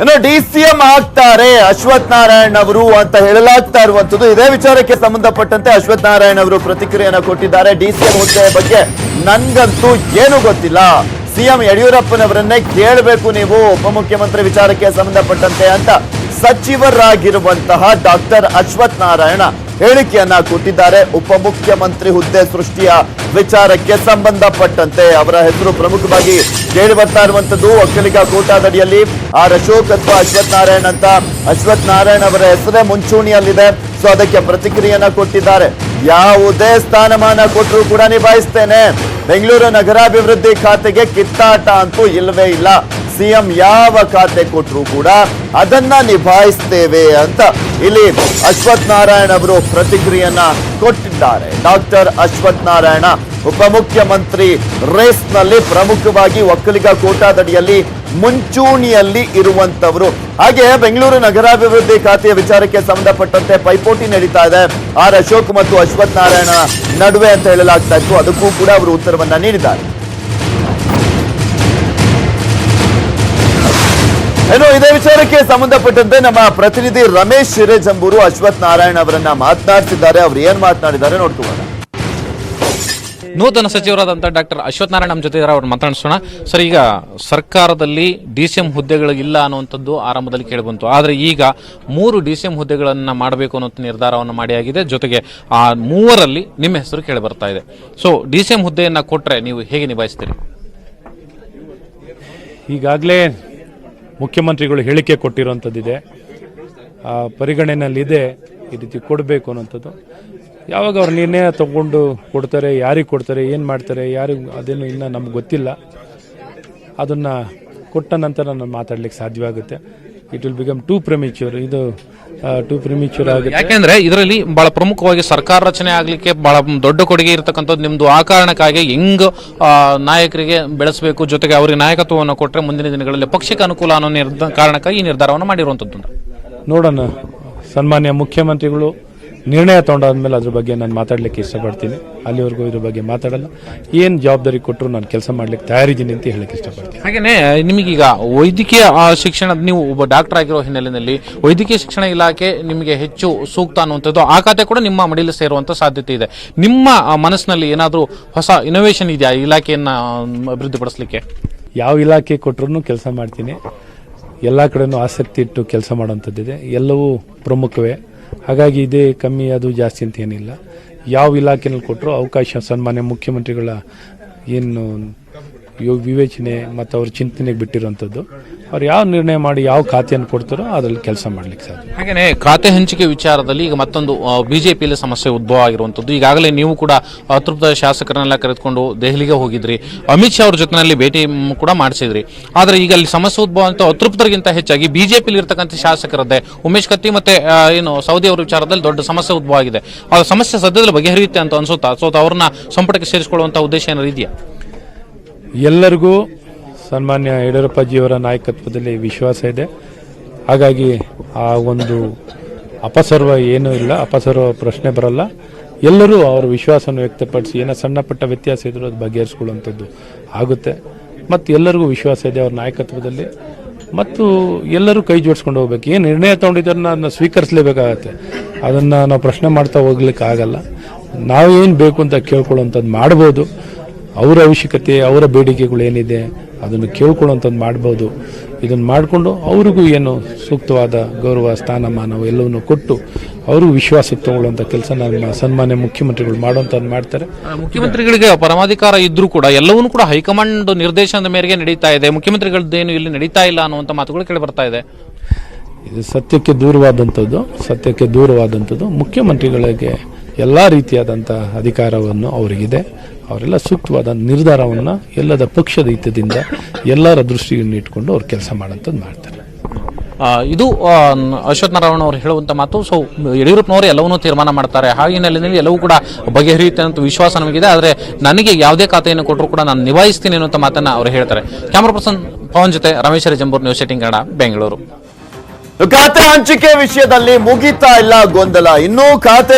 ಇನ್ನು D C M ಆಗ್ತಾರೆ. ಅಶ್ವಥ್ ನಾರಾಯಣ್ ಅವರು ಅಂತ ಹೇಳಲಾಗ್ತಾ ಇರುವಂತದ್ದು ಇದೇ ವಿಚಾರಕ್ಕೆ ಸಂಬಂಧಪಟ್ಟಂತೆ ಅಶ್ವಥ್ ನಾರಾಯಣ್ ಅವರು ಪ್ರತಿಕ್ರಿಯೆಯನ್ನು ಕೊಟ್ಟಿದ್ದಾರೆ. ಡಿ ಸಿ ಎಂ ಹುದ್ದೆಯ ಬಗ್ಗೆ ನನ್ಗಂತೂ ಏನು ಗೊತ್ತಿಲ್ಲ. ಸಿಎಂ ಯಡಿಯೂರಪ್ಪನವರನ್ನೇ ಕೇಳಬೇಕು ನೀವು. ಉಪಮುಖ್ಯಮಂತ್ರಿ ವಿಚಾರಕ್ಕೆ ಸಂಬಂಧಪಟ್ಟಂತೆ ಅಂತ ಸಚಿವರಾಗಿರುವಂತಹ ಡಾಕ್ಟರ್ ಅಶ್ವಥ್ ನಾರಾಯಣ ಹೇಳಿಕೆಯನ್ನ ಕೊಟ್ಟಿದ್ದಾರೆ. ಉಪಮುಖ್ಯಮಂತ್ರಿ ಹುದ್ದೆ ಸೃಷ್ಟಿಯ ವಿಚಾರಕ್ಕೆ ಸಂಬಂಧಪಟ್ಟಂತೆ ಅವರ ಹೆಸರು ಪ್ರಮುಖವಾಗಿ ಕೇಳಿ ಬರ್ತಾ ಇರುವಂತದ್ದು ಒಕ್ಕಲಿಗ ಕೋಟಾದಡಿಯಲ್ಲಿ ಆ ಅಶೋಕ್ ಅಥವಾ ಅಶ್ವಥ್ ನಾರಾಯಣ್ ಅಂತ. ಅಶ್ವಥ್ ನಾರಾಯಣ್ ಅವರ ಹೆಸರೇ ಮುಂಚೂಣಿಯಲ್ಲಿದೆ. ಸೊ ಅದಕ್ಕೆ ಪ್ರತಿಕ್ರಿಯೆಯನ್ನ ಕೊಟ್ಟಿದ್ದಾರೆ. ಯಾವುದೇ ಸ್ಥಾನಮಾನ ಕೊಟ್ಟರು ಕೂಡ ನಿಭಾಯಿಸ್ತೇನೆ. ಬೆಂಗಳೂರು ನಗರಾಭಿವೃದ್ಧಿ ಖಾತೆಗೆ ಕಿತ್ತಾಟ ಅಂತೂ ಇಲ್ಲವೇ ಇಲ್ಲ. ಸಿಎಂ ಯಾವ ಖಾತೆ ಕೊಟ್ಟರು ಕೂಡ ಅದನ್ನ ನಿಭಾಯಿಸ್ತೇವೆ ಅಂತ ಇಲ್ಲಿ ಅಶ್ವಥ್ ನಾರಾಯಣ ಅವರು ಪ್ರತಿಕ್ರಿಯೆಯನ್ನ ಕೊಟ್ಟಿದ್ದಾರೆ. ಡಾಕ್ಟರ್ ಅಶ್ವಥ್ ನಾರಾಯಣ ಉಪಮುಖ್ಯಮಂತ್ರಿ ರೇಸ್ನಲ್ಲಿ ಪ್ರಮುಖವಾಗಿ ಒಕ್ಕಲಿಗ ಕೋಟಾದಡಿಯಲ್ಲಿ ಮುಂಚೂಣಿಯಲ್ಲಿ ಇರುವಂತವರು. ಹಾಗೆ ಬೆಂಗಳೂರು ನಗರಾಭಿವೃದ್ಧಿ ಖಾತೆಯ ವಿಚಾರಕ್ಕೆ ಸಂಬಂಧಪಟ್ಟಂತೆ ಪೈಪೋಟಿ ನಡೀತಾ ಇದೆ. ಆರ್ ಅಶೋಕ್ ಮತ್ತು ಅಶ್ವಥ್ ನಾರಾಯಣ ನಡುವೆ ಅಂತ ಹೇಳಲಾಗ್ತಾ ಇತ್ತು. ಅದಕ್ಕೂ ಕೂಡ ಅವರು ಉತ್ತರವನ್ನ ನೀಡಿದ್ದಾರೆ. ಇನ್ನು ಇದೇ ವಿಚಾರಕ್ಕೆ ಸಂಬಂಧಪಟ್ಟಂತೆ ನಮ್ಮ ಪ್ರತಿನಿಧಿ ರಮೇಶ್ ಶಿರೇಜಂಬೂರು ಅಶ್ವಥ್ ನಾರಾಯಣ್ ಅವರನ್ನ ಮಾತನಾಡ್ತಿದ್ದಾರೆ. ಅವ್ರು ಏನ್ ಮಾತನಾಡಿದ್ದಾರೆ ನೋಡ್ಕೊಳ್ಳೋಣ ನೂತನ ಸಚಿವರಾದಂಥ ಡಾಕ್ಟರ್ ಅಶ್ವಥ್ ನಾರಾಯಣ ನಮ್ಮ ಜೊತೆ ಇದ್ದಾರೆ ಅವ್ರು ಮಾತನಾಡಿಸೋಣ. ಸರ್ ಈಗ ಸರ್ಕಾರದಲ್ಲಿ ಡಿ ಸಿ ಎಂ ಹುದ್ದೆಗಳಿಲ್ಲ ಅನ್ನುವಂಥದ್ದು ಆರಂಭದಲ್ಲಿ ಕೇಳಿಬಂತು. ಆದರೆ ಈಗ ಮೂರು ಡಿ ಸಿ ಎಂ ಹುದ್ದೆಗಳನ್ನು ಮಾಡಬೇಕು ಅನ್ನೋ ನಿರ್ಧಾರವನ್ನು ಮಾಡಿ ಆಗಿದೆ. ಜೊತೆಗೆ ಆ ಮೂವರಲ್ಲಿ ನಿಮ್ಮ ಹೆಸರು ಕೇಳಿ ಬರ್ತಾ ಇದೆ. ಸೊ ಡಿ ಸಿ ಎಂ ಹುದ್ದೆಯನ್ನು ಕೊಟ್ಟರೆ ನೀವು ಹೇಗೆ ನಿಭಾಯಿಸ್ತೀರಿ? ಈಗಾಗಲೇ ಮುಖ್ಯಮಂತ್ರಿಗಳು ಹೇಳಿಕೆ ಕೊಟ್ಟಿರುವಂಥದ್ದಿದೆ. ಆ ಪರಿಗಣನೆಯಲ್ಲಿದೆ, ಈ ರೀತಿ ಕೊಡಬೇಕು ಅನ್ನೋಂಥದ್ದು ಯಾವಾಗ ಅವ್ರು ನಿರ್ಣಯ ತಗೊಂಡು ಕೊಡ್ತಾರೆ, ಯಾರಿಗೆ ಕೊಡ್ತಾರೆ, ಏನು ಮಾಡ್ತಾರೆ ಯಾರಿಗೆ ಅದೇನು ಇನ್ನೂ ನಮ್ಗೆ ಗೊತ್ತಿಲ್ಲ. ಅದನ್ನು ಕೊಟ್ಟ ನಂತರ ನಾನು ಮಾತಾಡ್ಲಿಕ್ಕೆ ಸಾಧ್ಯವಾಗುತ್ತೆ. It will become too premature ಇದು ಟೂ ಪ್ರೆಮಿಚ್ಯೂರ್ ಆಗುತ್ತೆ. ಯಾಕೆಂದ್ರೆ ಇದರಲ್ಲಿ ಬಹಳ ಪ್ರಮುಖವಾಗಿ ಸರ್ಕಾರ ರಚನೆ ಆಗಲಿಕ್ಕೆ ಬಹಳ ದೊಡ್ಡ ಕೊಡುಗೆ ಇರತಕ್ಕಂಥದ್ದು ನಿಮ್ದು ಆ ಕಾರಣಕ್ಕಾಗಿ ಹೆಂಗ್ ನಾಯಕರಿಗೆ ಬೆಳೆಸಬೇಕು ಜೊತೆಗೆ ಅವರಿಗೆ ನಾಯಕತ್ವವನ್ನು ಕೊಟ್ಟರೆ ಮುಂದಿನ ದಿನಗಳಲ್ಲಿ ಪಕ್ಷಕ್ಕೆ ಅನುಕೂಲ ಅನ್ನೋ ಕಾರಣಕ್ಕಾಗಿ ಈ ನಿರ್ಧಾರವನ್ನು ಮಾಡಿರುವಂಥದ್ದು ನೋಡೋಣ. ಸನ್ಮಾನ್ಯ ಮುಖ್ಯಮಂತ್ರಿಗಳು ನಿರ್ಣಯ ತಗೊಂಡಾದ್ಮೇಲೆ ಅದ್ರ ಬಗ್ಗೆ ನಾನು ಮಾತಾಡ್ಲಿಕ್ಕೆ ಇಷ್ಟಪಡ್ತೀನಿ. ಅಲ್ಲಿವರೆಗೂ ಇದ್ರ ಬಗ್ಗೆ ಮಾತಾಡಲ್ಲ. ಏನು ಜವಾಬ್ದಾರಿ ಕೊಟ್ಟರು ನಾನು ಕೆಲಸ ಮಾಡ್ಲಿಕ್ಕೆ ತಯಾರಿದ್ದೀನಿ ಅಂತ ಹೇಳಕ್ಕೆ ಇಷ್ಟಪಡ್ತೀನಿ. ಹಾಗೇನೆ ನಿಮಗೀಗ ವೈದ್ಯಕೀಯ ಶಿಕ್ಷಣ ನೀವು ಒಬ್ಬ ಡಾಕ್ಟರ್ ಆಗಿರೋ ಹಿನ್ನೆಲೆಯಲ್ಲಿ ವೈದ್ಯಕೀಯ ಶಿಕ್ಷಣ ಇಲಾಖೆ ನಿಮಗೆ ಹೆಚ್ಚು ಸೂಕ್ತ ಅನ್ನುವಂಥದ್ದು ಆ ಖಾತೆ ಕೂಡ ನಿಮ್ಮ ಮಡಿಲು ಸೇರುವಂತ ಸಾಧ್ಯತೆ ಇದೆ. ನಿಮ್ಮ ಮನಸ್ಸಿನಲ್ಲಿ ಏನಾದರೂ ಹೊಸ ಇನೋವೇಷನ್ ಇದೆಯಾ ಇಲಾಖೆಯನ್ನ ಅಭಿವೃದ್ಧಿಪಡಿಸಲಿಕ್ಕೆ? ಯಾವ ಇಲಾಖೆ ಕೊಟ್ಟರು ಕೆಲಸ ಮಾಡ್ತೀನಿ. ಎಲ್ಲ ಕಡೆನೂ ಆಸಕ್ತಿ ಇಟ್ಟು ಕೆಲಸ ಮಾಡುವಂಥದ್ದಿದೆ. ಎಲ್ಲವೂ ಪ್ರಮುಖವೇ. ಹಾಗಾಗಿ ಇದೇ ಕಮ್ಮಿ ಅದು ಜಾಸ್ತಿ ಅಂತ ಏನಿಲ್ಲ. ಯಾವ ಇಲಾಖೆಯಲ್ಲಿ ಕೊಟ್ಟರು ಅವಕಾಶ ಸನ್ಮಾನ್ಯ ಮುಖ್ಯಮಂತ್ರಿಗಳ ಏನು ಯೋ- ವಿವೇಚನೆ ಮತ್ತು ಅವ್ರ ಚಿಂತನೆಗೆ ಬಿಟ್ಟಿರುವಂಥದ್ದು. ಅವ್ರು ಯಾವ ನಿರ್ಣಯ ಮಾಡಿ ಯಾವ ಖಾತೆಯನ್ನು ಕೊಡ್ತಾರೋ ಅದರಲ್ಲಿ ಕೆಲಸ ಮಾಡ್ಲಿಕ್ಕೆ ಸಾಧ್ಯ. ಹಾಗೆಯೇ ಖಾತೆ ಹಂಚಿಕೆ ವಿಚಾರದಲ್ಲಿ ಈಗ ಮತ್ತೊಂದು ಬಿಜೆಪಿಯಲ್ಲಿ ಸಮಸ್ಯೆ ಉದ್ಭವ ಆಗಿರುವಂಥದ್ದು. ಈಗಾಗಲೇ ನೀವು ಕೂಡ ಅತೃಪ್ತ ಶಾಸಕರನ್ನೆಲ್ಲ ಕರೆದುಕೊಂಡು ದೆಹಲಿಗೆ ಹೋಗಿದ್ರಿ. ಅಮಿತ್ ಶಾ ಅವ್ರ ಜೊತೆಯಲ್ಲಿ ಭೇಟಿ ಕೂಡ ಮಾಡಿಸಿದ್ರಿ. ಆದರೆ ಈಗ ಅಲ್ಲಿ ಸಮಸ್ಯೆ ಉದ್ಭವ ಅಂತ ಅತೃಪ್ತರಿಗಿಂತ ಹೆಚ್ಚಾಗಿ ಬಿಜೆಪಿಲಿ ಇರ್ತಕ್ಕಂಥ ಶಾಸಕರದ್ದೇ. ಉಮೇಶ್ ಕತ್ತಿ ಮತ್ತೆ ಏನು, ಸೌದಿ ಅವರ ವಿಚಾರದಲ್ಲಿ ದೊಡ್ಡ ಸಮಸ್ಯೆ ಉದ್ಭವ ಆಗಿದೆ. ಆ ಸಮಸ್ಯೆ ಸದ್ಯದಲ್ಲಿ ಬಗೆಹರಿಯುತ್ತೆ ಅಂತ ಅನ್ಸುತ್ತಾ? ಸೊ ಅವ್ರನ್ನ ಸಂಪುಟಕ್ಕೆ ಸೇರಿಸಿಕೊಳ್ಳುವಂತ ಉದ್ದೇಶ ಏನಾದ್ರು ಇದೆಯಾ? ಎಲ್ಲರಿಗೂ ಸನ್ಮಾನ್ಯ ಯಡಿಯೂರಪ್ಪಜಿಯವರ ನಾಯಕತ್ವದಲ್ಲಿ ವಿಶ್ವಾಸ ಇದೆ. ಹಾಗಾಗಿ ಆ ಒಂದು ಅಪಸರ್ವ ಏನೂ ಇಲ್ಲ, ಅಪಸರ್ವ ಪ್ರಶ್ನೆ ಬರಲ್ಲ. ಎಲ್ಲರೂ ಅವರ ವಿಶ್ವಾಸವನ್ನು ವ್ಯಕ್ತಪಡಿಸಿ, ಏನೋ ಸಣ್ಣ ಪಟ್ಟ ವ್ಯತ್ಯಾಸ ಇದ್ರೂ ಅದು ಬಗೆಹರಿಸ್ಕೊಳ್ಳುವಂಥದ್ದು ಆಗುತ್ತೆ. ಮತ್ತು ಎಲ್ಲರಿಗೂ ವಿಶ್ವಾಸ ಇದೆ ಅವ್ರ ನಾಯಕತ್ವದಲ್ಲಿ. ಮತ್ತು ಎಲ್ಲರೂ ಕೈ ಜೋಡಿಸ್ಕೊಂಡು ಹೋಗ್ಬೇಕು. ಏನು ನಿರ್ಣಯ ತೊಗೊಂಡಿದ್ದಾರೆ ಅದನ್ನ ಸ್ವೀಕರಿಸಲೇಬೇಕಾಗತ್ತೆ. ಅದನ್ನು ನಾವು ಪ್ರಶ್ನೆ ಮಾಡ್ತಾ ಹೋಗ್ಲಿಕ್ಕೆ ಆಗಲ್ಲ ನಾವೇನು ಬೇಕು ಅಂತ ಕೇಳ್ಕೊಳ್ಳುವಂಥದ್ದು ಮಾಡ್ಬೋದು. ಅವರ ಅವಶ್ಯಕತೆ ಅವರ ಬೇಡಿಕೆಗಳು ಏನಿದೆ ಅದನ್ನು ಕೇಳ್ಕೊಳ್ಳುವಂಥದ್ದು ಮಾಡ್ಬೋದು. ಇದನ್ನು ಮಾಡಿಕೊಂಡು ಅವ್ರಿಗೂ ಏನು ಸೂಕ್ತವಾದ ಗೌರವ ಸ್ಥಾನಮಾನ ಎಲ್ಲವನ್ನು ಕೊಟ್ಟು ಅವ್ರಿಗೂ ವಿಶ್ವಾಸಕ್ಕೆ ತಗೊಳ್ಳುವಂಥ ಕೆಲಸ ನಮ್ಮ ಸನ್ಮಾನ್ಯ ಮುಖ್ಯಮಂತ್ರಿಗಳು ಮಾಡುವಂಥದ್ದು ಮಾಡ್ತಾರೆ. ಮುಖ್ಯಮಂತ್ರಿಗಳಿಗೆ ಪರಮಾಧಿಕಾರ ಇದ್ರೂ ಕೂಡ ಎಲ್ಲವನ್ನೂ ಕೂಡ ಹೈಕಮಾಂಡ್ ನಿರ್ದೇಶನದ ಮೇರೆಗೆ ನಡೀತಾ ಇದೆ. ಮುಖ್ಯಮಂತ್ರಿಗಳದ್ದೇನು ಇಲ್ಲಿ ನಡೀತಾ ಇಲ್ಲ ಅನ್ನುವಂಥ ಮಾತುಗಳು ಕೇಳಿ ಬರ್ತಾ ಇದೆ. ಇದು ಸತ್ಯಕ್ಕೆ ದೂರವಾದಂಥದ್ದು ಸತ್ಯಕ್ಕೆ ದೂರವಾದಂಥದ್ದು ಮುಖ್ಯಮಂತ್ರಿಗಳಿಗೆ ಎಲ್ಲ ರೀತಿಯಾದಂಥ ಅಧಿಕಾರವನ್ನು ಅವರಿಗಿದೆ. ಅವರೆಲ್ಲ ಸೂಕ್ತವಾದ ನಿರ್ಧಾರವನ್ನು ಎಲ್ಲದ ಪಕ್ಷದ ಹಿತದಿಂದ ಎಲ್ಲರ ದೃಷ್ಟಿಯನ್ನು ಇಟ್ಕೊಂಡು ಅವ್ರು ಕೆಲಸ ಮಾಡೋಂಥದ್ದು ಮಾಡ್ತಾರೆ. ಇದು ಅಶ್ವತ್ ಅಶ್ವಥ್ ನಾರಾಯಣ ಅವರು ಹೇಳುವಂತ ಮಾತು ಸೊ ಯಡಿಯೂರಪ್ಪನವರು ಎಲ್ಲವನ್ನೂ ತೀರ್ಮಾನ ಮಾಡ್ತಾರೆ. ಆ ಹಿನ್ನೆಲೆಯಲ್ಲಿ ಎಲ್ಲವೂ ಕೂಡ ಬಗೆಹರಿಯುತ್ತೆ ಅಂತ ವಿಶ್ವಾಸ ನಮಗಿದೆ. ಆದರೆ ನನಗೆ ಯಾವುದೇ ಖಾತೆಯನ್ನು ಕೊಟ್ಟರು ಕೂಡ ನಾನು ನಿಭಾಯಿಸ್ತೀನಿ ಅನ್ನುವಂಥ ಮಾತನ್ನು ಅವರು ಹೇಳ್ತಾರೆ. ಕ್ಯಾಮ್ರಾ ಪರ್ಸನ್ ಪವನ್ ಜೊತೆ ರಮೇಶ್ ಜಂಬೂರ್ ನ್ಯೂಸ್ ಸೆಟ್ಟಿಂಗ್ ಕನ್ನಡ ಬೆಂಗಳೂರು. ಖಾತೆ ಹಂಚಿಕೆ ವಿಷಯದಲ್ಲಿ ಮುಗಿತಾ ಇಲ್ಲ ಗೊಂದಲ. ಇನ್ನೂ ಖಾತೆ